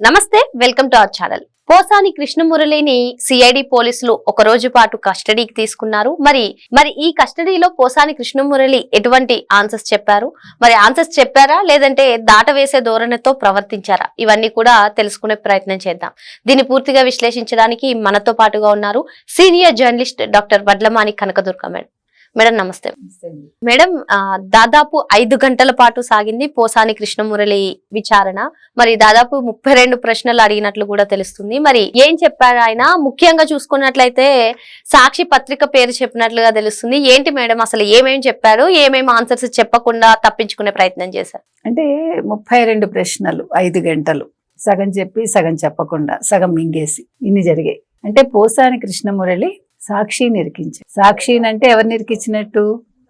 నమస్తే welcome to our channel. Posani కృష్ణమురళిని CID పోలీసులు ఒక రోజు పాటు కస్టడీకి తీసుకున్నారు. మరి మరి ఈ కస్టడీలో పోసాని కృష్ణమురళి ఎటువంటి ఆన్సర్స్ చెప్పారు? మరి ఆన్సర్స్ చెప్పారా? లేదంటే దాట వేసే ధోరణితో ప్రవర్తించారా? ఇవన్నీ కూడా తెలుసుకునే ప్రయత్నం చేద్దాం. దీన్ని పూర్తిగా విశ్లేషించడానికి మనతో పాటుగా ఉన్నారు senior journalist doctor Vadlamani Kanakadurga madam. Madam నమస్తే. మేడం దాదాపు ఐదు గంటల పాటు సాగింది పోసాని కృష్ణమురళి విచారణ. మరి దాదాపు ముప్పై రెండు ప్రశ్నలు అడిగినట్లు కూడా తెలుస్తుంది. మరి ఏం చెప్పారు ఆయన? ముఖ్యంగా చూసుకున్నట్లయితే సాక్షి పత్రిక పేరు చెప్పినట్లుగా తెలుస్తుంది. ఏంటి మేడం? అసలు ఏమేమి చెప్పారు? ఏమేమి ఆన్సర్స్ చెప్పకుండా తప్పించుకునే ప్రయత్నం చేశారు? అంటే ముప్పై రెండు ప్రశ్నలు ఐదు గంటలు. సగం చెప్పి సగం చెప్పకుండా సగం మింగేసి ఇన్ని జరిగాయి. అంటే పోసాని కృష్ణమురళి సాక్షిని ఇరికించాడు సాక్షిని అంటే ఎవరిని ఇరికించినట్టు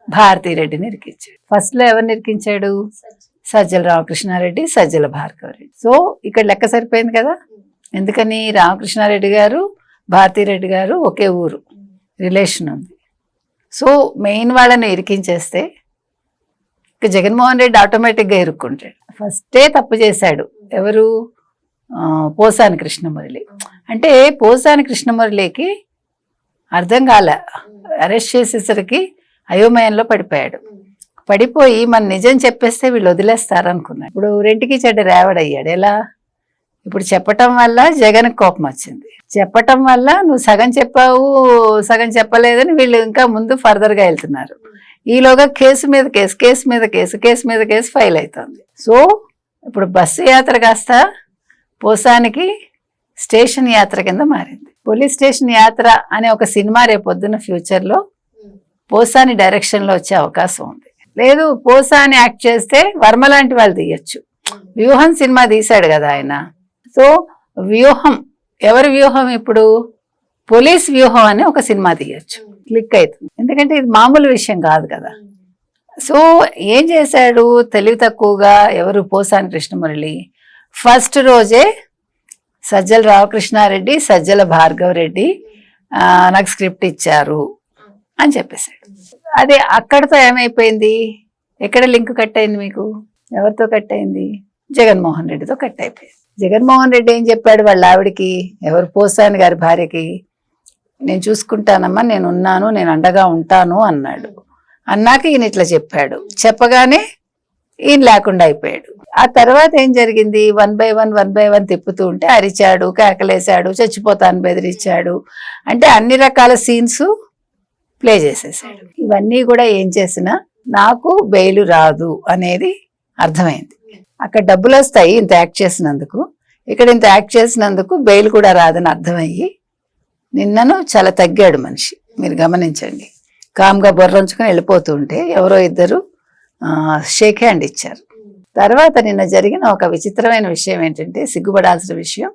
భారతీరెడ్డిని ఇరికించాడు ఫస్ట్లో ఎవరిని ఇరికించాడు సజ్జల రామకృష్ణారెడ్డి సజ్జల భార్గవరెడ్డి సో ఇక్కడ లెక్క సరిపోయింది కదా? ఎందుకని? రామకృష్ణారెడ్డి గారు భారతీరెడ్డి గారు ఒకే ఊరు. రిలేషన్ ఉంది. సో మెయిన్ వాళ్ళని ఇరికించేస్తే ఇక జగన్మోహన్ రెడ్డి ఆటోమేటిక్గా ఇరుక్కుంటాడు. ఫస్టే తప్పు చేశాడు. ఎవరు? పోసాని కృష్ణమురళి. అంటే పోసాని కృష్ణమురళికి అర్థం కాలే. అరెస్ట్ చేసేసరికి అయోమయంలో పడిపోయాడు. పడిపోయి మన నిజం చెప్పేస్తే వీళ్ళు వదిలేస్తారనుకున్నాడు. ఇప్పుడు రెంటికి చెడ్డ రేవడయ్యాడు. ఎలా? ఇప్పుడు చెప్పటం వల్ల జగన్ కోపం వచ్చింది. చెప్పటం వల్ల నువ్వు సగం చెప్పావు సగం చెప్పలేదని వీళ్ళు ఇంకా ముందు ఫర్దర్గా వెళ్తున్నారు. ఈలోగా కేసు మీద కేసు కేసు మీద కేసు కేసు మీద కేసు ఫైల్ అవుతుంది. సో ఇప్పుడు బస్సు యాత్ర కాస్త పోసానికి స్టేషన్ యాత్ర కింద మారింది. పోలీస్ స్టేషన్ యాత్ర అనే ఒక సినిమా రేపొద్దున ఫ్యూచర్లో పోసాని డైరెక్షన్లో వచ్చే అవకాశం ఉంది. లేదు పోసాని యాక్ట్ చేస్తే వర్మ లాంటి వాళ్ళు తీయచ్చు. వ్యూహం సినిమా తీశాడు కదా ఆయన. సో వ్యూహం ఎవరి వ్యూహం ఇప్పుడు? పోలీస్ వ్యూహం అని ఒక సినిమా తీయచ్చు. క్లిక్ అవుతుంది. ఎందుకంటే ఇది మామూలు విషయం కాదు కదా. సో ఏం చేశాడు? తెలివి తక్కువగా ఎవరు? పోసాని కృష్ణమురళి. ఫస్ట్ రోజే సజ్జల రామకృష్ణారెడ్డి సజ్జల భార్గవరెడ్డి నాకు స్క్రిప్ట్ ఇచ్చారు అని చెప్పేశాడు. అదే అక్కడతో ఏమైపోయింది? ఎక్కడ లింక్ కట్ అయింది మీకు? ఎవరితో కట్ అయింది? జగన్మోహన్ రెడ్డితో కట్ అయిపోయింది. జగన్మోహన్ రెడ్డి ఏం చెప్పాడు వాళ్ళ ఆవిడకి? ఎవరు పోసాని గారి భార్యకి? నేను చూసుకుంటానమ్మా నేను ఉన్నాను నేను అండగా ఉంటాను అన్నాడు. అన్నాక ఈయన ఇట్లా చెప్పాడు. చెప్పగానే ఈయన లేకుండా అయిపోయాడు. ఆ తర్వాత ఏం జరిగింది? One by one one by one తిప్పుతూ ఉంటే అరిచాడు కేకలేశాడు చచ్చిపోతాను బెదిరించాడు. అంటే అన్ని రకాల సీన్స్ ప్లే చేసేసాడు. ఇవన్నీ కూడా ఏం చేసినా నాకు బెయిల్ రాదు అనేది అర్థమైంది. అక్కడ డబ్బులు వస్తాయి ఇంత యాక్ట్ చేసినందుకు. ఇక్కడ ఇంత యాక్ట్ చేసినందుకు బెయిల్ కూడా రాదని అర్థమయ్యి నిన్నను చాలా తగ్గాడు మనిషి. మీరు గమనించండి. కామ్గా బొర్రంచుకొని వెళ్ళిపోతుంటే ఎవరో ఇద్దరు షేక్ హ్యాండ్ ఇచ్చారు. తర్వాత నిన్న జరిగిన ఒక విచిత్రమైన విషయం ఏంటంటే సిగ్గుపడాల్సిన విషయం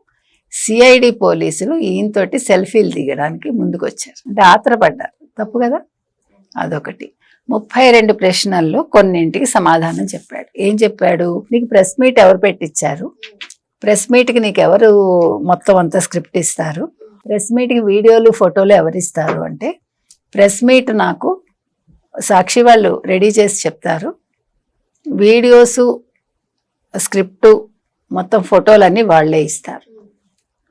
సిఐడి పోలీసులు ఈయనతోటి సెల్ఫీలు దిగడానికి ముందుకొచ్చారు. అంటే ఆత్రపడ్డారు. తప్పు కదా? అదొకటి. ముప్పై రెండు ప్రశ్నల్లో కొన్నింటికి సమాధానం చెప్పాడు. ఏం చెప్పాడు? నీకు ప్రెస్ మీట్ ఎవరు పెట్టించారు ప్రెస్ మీట్కి నీకు ఎవరు మొత్తం అంతా స్క్రిప్ట్ ఇస్తారు? ప్రెస్ మీట్కి వీడియోలు ఫోటోలు ఎవరు ఇస్తారు అంటే ప్రెస్ మీట్ నాకు సాక్షి వాళ్ళు రెడీ చేసి చెప్తారు. వీడియోసు స్క్రిప్టు మొత్తం ఫోటోలన్నీ వాళ్ళే ఇస్తారు.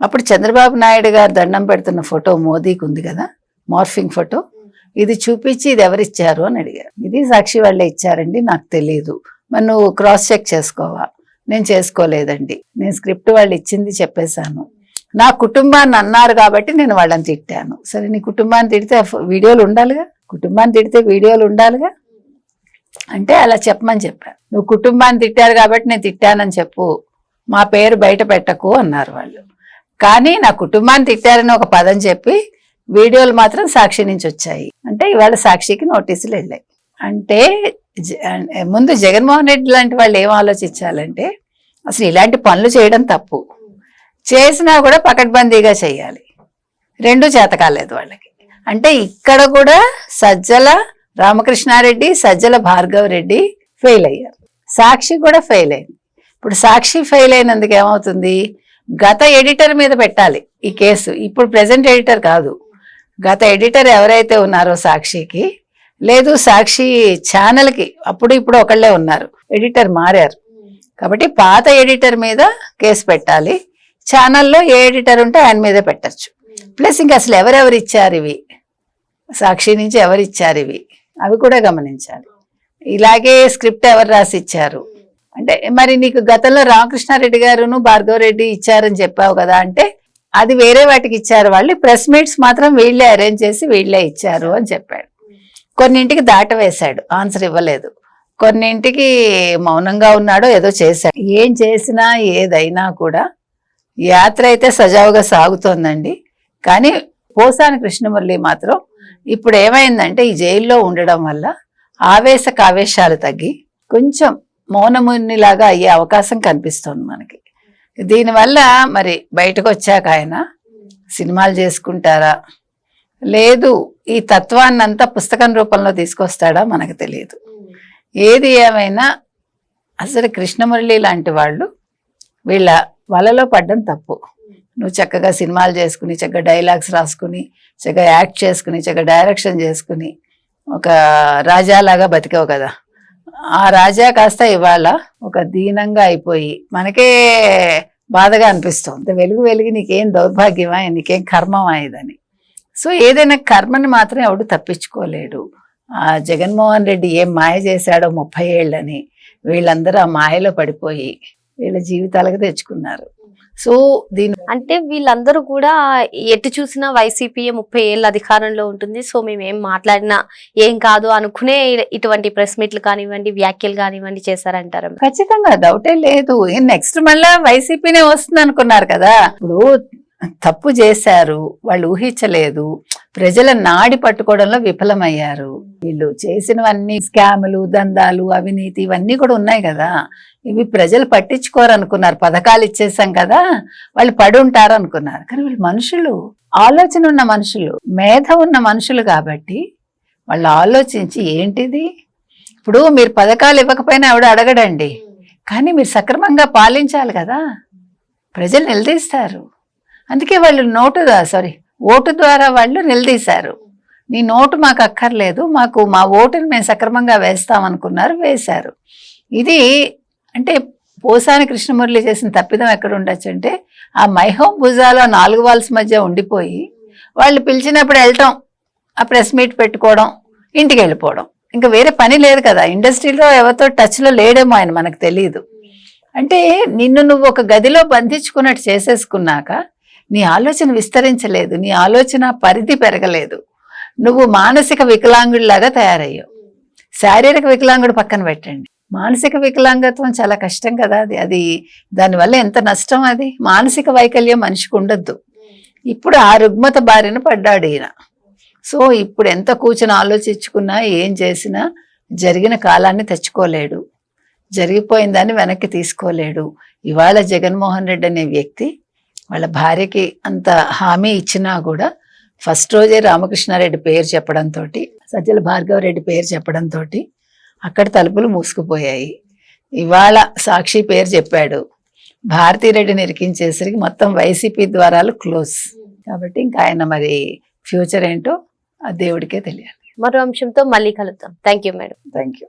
అప్పుడు చంద్రబాబు నాయుడు గారు దండం పెడుతున్న ఫోటో మోదీకి ఉంది కదా మార్ఫింగ్ ఫోటో. ఇది చూపించి ఇది ఎవరిచ్చారు అని అడిగారు. ఇది సాక్షి వాళ్ళే ఇచ్చారండి నాకు తెలియదు మరి నువ్వు క్రాస్ చెక్ చేసుకోవా? నేను చేసుకోలేదండి. నేను స్క్రిప్ట్ వాళ్ళు ఇచ్చింది చెప్పేశాను. నా కుటుంబాన్ని అన్నారు కాబట్టి నేను వాళ్ళని తిట్టాను. సరే నీ కుటుంబాన్ని తిడితే వీడియోలు ఉండాలిగా? కుటుంబాన్ని తిడితే వీడియోలు ఉండాలిగా? అంటే అలా చెప్పమని చెప్పాను నువ్వు కుటుంబాన్ని తిట్టారు కాబట్టి నేను తిట్టానని చెప్పు. మా పేరు బయట పెట్టకు అన్నారు వాళ్ళు. కానీ నా కుటుంబాన్ని తిట్టారని ఒక పదం చెప్పి వీడియోలు మాత్రం సాక్షి నుంచి వచ్చాయి. అంటే ఇవాళ సాక్షికి నోటీసులు వెళ్ళాయి. అంటే జ- ముందు జగన్మోహన్ రెడ్డి లాంటి వాళ్ళు ఏం ఆలోచించాలంటే అసలు ఇలాంటి పనులు చేయడం తప్పు. చేసినా కూడా పకడ్బందీగా చేయాలి. రెండు చేత కాలేదు వాళ్ళకి. అంటే ఇక్కడ కూడా సజ్జల రామకృష్ణారెడ్డి సజ్జల భార్గవ్ రెడ్డి ఫెయిల్ అయ్యారు. సాక్షి కూడా ఫెయిల్ అయింది. ఇప్పుడు సాక్షి ఫెయిల్ అయినందుకు ఏమవుతుంది? గత ఎడిటర్ మీద పెట్టాలి ఈ కేసు. ఇప్పుడు ప్రెసెంట్ ఎడిటర్ కాదు. గత ఎడిటర్ ఎవరైతే ఉన్నారో సాక్షికి లేదు సాక్షి ఛానల్కి అప్పుడు ఇప్పుడు ఒకళ్ళే ఉన్నారు. ఎడిటర్ మారారు. కాబట్టి పాత ఎడిటర్ మీద కేసు పెట్టాలి. ఛానల్లో ఏ ఎడిటర్ ఉంటే ఆయన మీదే పెట్టచ్చు. ప్లస్ ఇంకా అసలు ఎవరెవరు ఇచ్చారు ఇవి? సాక్షి నుంచి ఎవరు ఇచ్చారు ఇవి? అవి కూడా గమనించాలి. ఇలాగే స్క్రిప్ట్ ఎవరు రాసి ఇచ్చారు? అంటే మరి నీకు గతంలో రామకృష్ణారెడ్డి గారును భార్గవరెడ్డి ఇచ్చారని చెప్పావు కదా అంటే అది వేరే వాటికి ఇచ్చారు వాళ్ళు. ప్రెస్ మీట్స్ మాత్రం వీళ్ళే అరేంజ్ చేసి వీళ్ళే ఇచ్చారు అని చెప్పాడు. కొన్నింటికి దాట వేశాడు ఆన్సర్ ఇవ్వలేదు. కొన్నింటికి మౌనంగా ఉన్నాడో ఏదో చేశాడు. ఏం చేసినా ఏదైనా కూడా యాత్ర అయితే సజావుగా సాగుతోందండి. కానీ పోసాని కృష్ణమురళి మాత్రం ఇప్పుడు ఏమైందంటే ఈ జైల్లో ఉండడం వల్ల ఆవేశ కావేశాలు తగ్గి కొంచెం మౌనమునిలాగా అయ్యే అవకాశం కనిపిస్తుంది మనకి. దీనివల్ల మరి బయటకు వచ్చాక ఆయన సినిమాలు చేసుకుంటారా? లేదు ఈ తత్వాన్నంతా పుస్తకం రూపంలో తీసుకొస్తాడా మనకు తెలియదు. ఏది ఏమైనా అసలు కృష్ణమురళి లాంటి వాళ్ళు వీళ్ళ వలలో పడ్డం తప్పు. నువ్వు చక్కగా సినిమాలు చేసుకుని చక్కగా డైలాగ్స్ రాసుకుని చక్కగా యాక్ట్ చేసుకుని చక్కగా డైరెక్షన్ చేసుకుని ఒక రాజాలాగా బతికావు కదా. ఆ రాజా కాస్త ఇవాళ ఒక దీనంగా అయిపోయి మనకే బాధగా అనిపిస్తుంది. వెలుగు వెలుగు నీకేం దౌర్భాగ్యమా నీకేం కర్మమా ఇదని. సో ఏదైనా కర్మని మాత్రం ఎవడు తప్పించుకోలేడు. ఆ జగన్మోహన్ రెడ్డి ఏం మాయ చేశాడో ముప్పై ఏళ్ళని వీళ్ళందరూ ఆ మాయలో పడిపోయి వీళ్ళ జీవితాలకు తెచ్చుకున్నారు. సో దీని అంటే వీళ్ళందరూ కూడా ఎటు చూసినా వైసీపీ ముప్పై ఏళ్ళ అధికారంలో ఉంటుంది. సో మేము ఏం మాట్లాడినా ఏం కాదు అనుకునే ఇటువంటి ప్రెస్ మీట్లు కానివ్వండి వ్యాఖ్యలు కానివ్వండి చేశారంటారు. ఖచ్చితంగా డౌటే లేదు. నెక్స్ట్ మళ్ళా వైసీపీనే వస్తుంది అనుకున్నారు కదా. ఇప్పుడు తప్పు చేశారు వాళ్ళు ఊహించలేదు ప్రజల నాడి పట్టుకోవడంలో విఫలమయ్యారు. వీళ్ళు చేసినవన్నీ స్కాములు దందాలు అవినీతి ఇవన్నీ కూడా ఉన్నాయి కదా. ఇవి ప్రజలు పట్టించుకోరు అనుకున్నారు పథకాలు ఇచ్చేసాం కదా వాళ్ళు పడి ఉంటారు అనుకున్నారు కానీ వీళ్ళు మనుషులు ఆలోచన ఉన్న మనుషులు మేధ ఉన్న మనుషులు కాబట్టి వాళ్ళు ఆలోచించి ఏంటిది? ఇప్పుడు మీరు పథకాలు ఇవ్వకపోయినా ఎవడు అడగడండి. కానీ మీరు సక్రమంగా పాలించాలి కదా. ప్రజలు నిలదీస్తారు. అందుకే వాళ్ళు నోటు సారీ ఓటు ద్వారా వాళ్ళు నిలదీశారు. నీ నోటు మాకు అక్కర్లేదు మాకు మా ఓటుని మేము సక్రమంగా వేస్తామనుకున్నారు వేశారు. ఇది అంటే పోసాని కృష్ణమురళి చేసిన తప్పిదం ఎక్కడ ఉండొచ్చు అంటే ఆ మైహోం భుజాలో నాలుగు వాల్స్ మధ్య ఉండిపోయి వాళ్ళు పిలిచినప్పుడు వెళ్ళటం ఆ ప్రెస్ మీట్ పెట్టుకోవడం ఇంటికి వెళ్ళిపోవడం. ఇంకా వేరే పని లేదు కదా ఇండస్ట్రీలో ఎవరితో టచ్లో లేడేమో ఆయన మనకు తెలియదు అంటే నిన్ను నువ్వు ఒక గదిలో బంధించుకున్నట్టు చేసేసుకున్నాక నీ ఆలోచన విస్తరించలేదు నీ ఆలోచన పరిధి పెరగలేదు. నువ్వు మానసిక వికలాంగుడిలాగా తయారయ్యావు. శారీరక వికలాంగుడు పక్కన పెట్టండి. మానసిక వికలాంగత్వం చాలా కష్టం కదా అది. అది దానివల్ల ఎంత నష్టం అది? మానసిక వైకల్యం మనిషికి ఉండొద్దు. ఇప్పుడు ఆ రుగ్మత బారిన పడ్డాడు ఈయన. సో ఇప్పుడు ఎంత కూర్చొని ఆలోచించుకున్నా ఏం చేసినా జరిగిన కాలాన్ని తెచ్చుకోలేడు. జరిగిపోయిందని వెనక్కి తీసుకోలేడు. ఇవాళ జగన్మోహన్ రెడ్డి అనే వ్యక్తి వాళ్ళ భార్యకి అంత హామీ ఇచ్చినా కూడా ఫస్ట్ రోజే రామకృష్ణారెడ్డి పేరు చెప్పడంతో సజ్జల భార్గవ రెడ్డి పేరు చెప్పడంతో అక్కడ తలుపులు మూసుకుపోయాయి. ఇవాళ సాక్షి పేరు చెప్పాడు. భారతీరెడ్డిని ఇరికించేసరికి మొత్తం వైసీపీ ద్వారాలు క్లోజ్. కాబట్టి ఇంకా ఆయన మరి ఫ్యూచర్ ఏంటో ఆ దేవుడికే తెలియాలి. మరో అంశంతో మళ్ళీ కలుద్దాం. Thank you madam thank you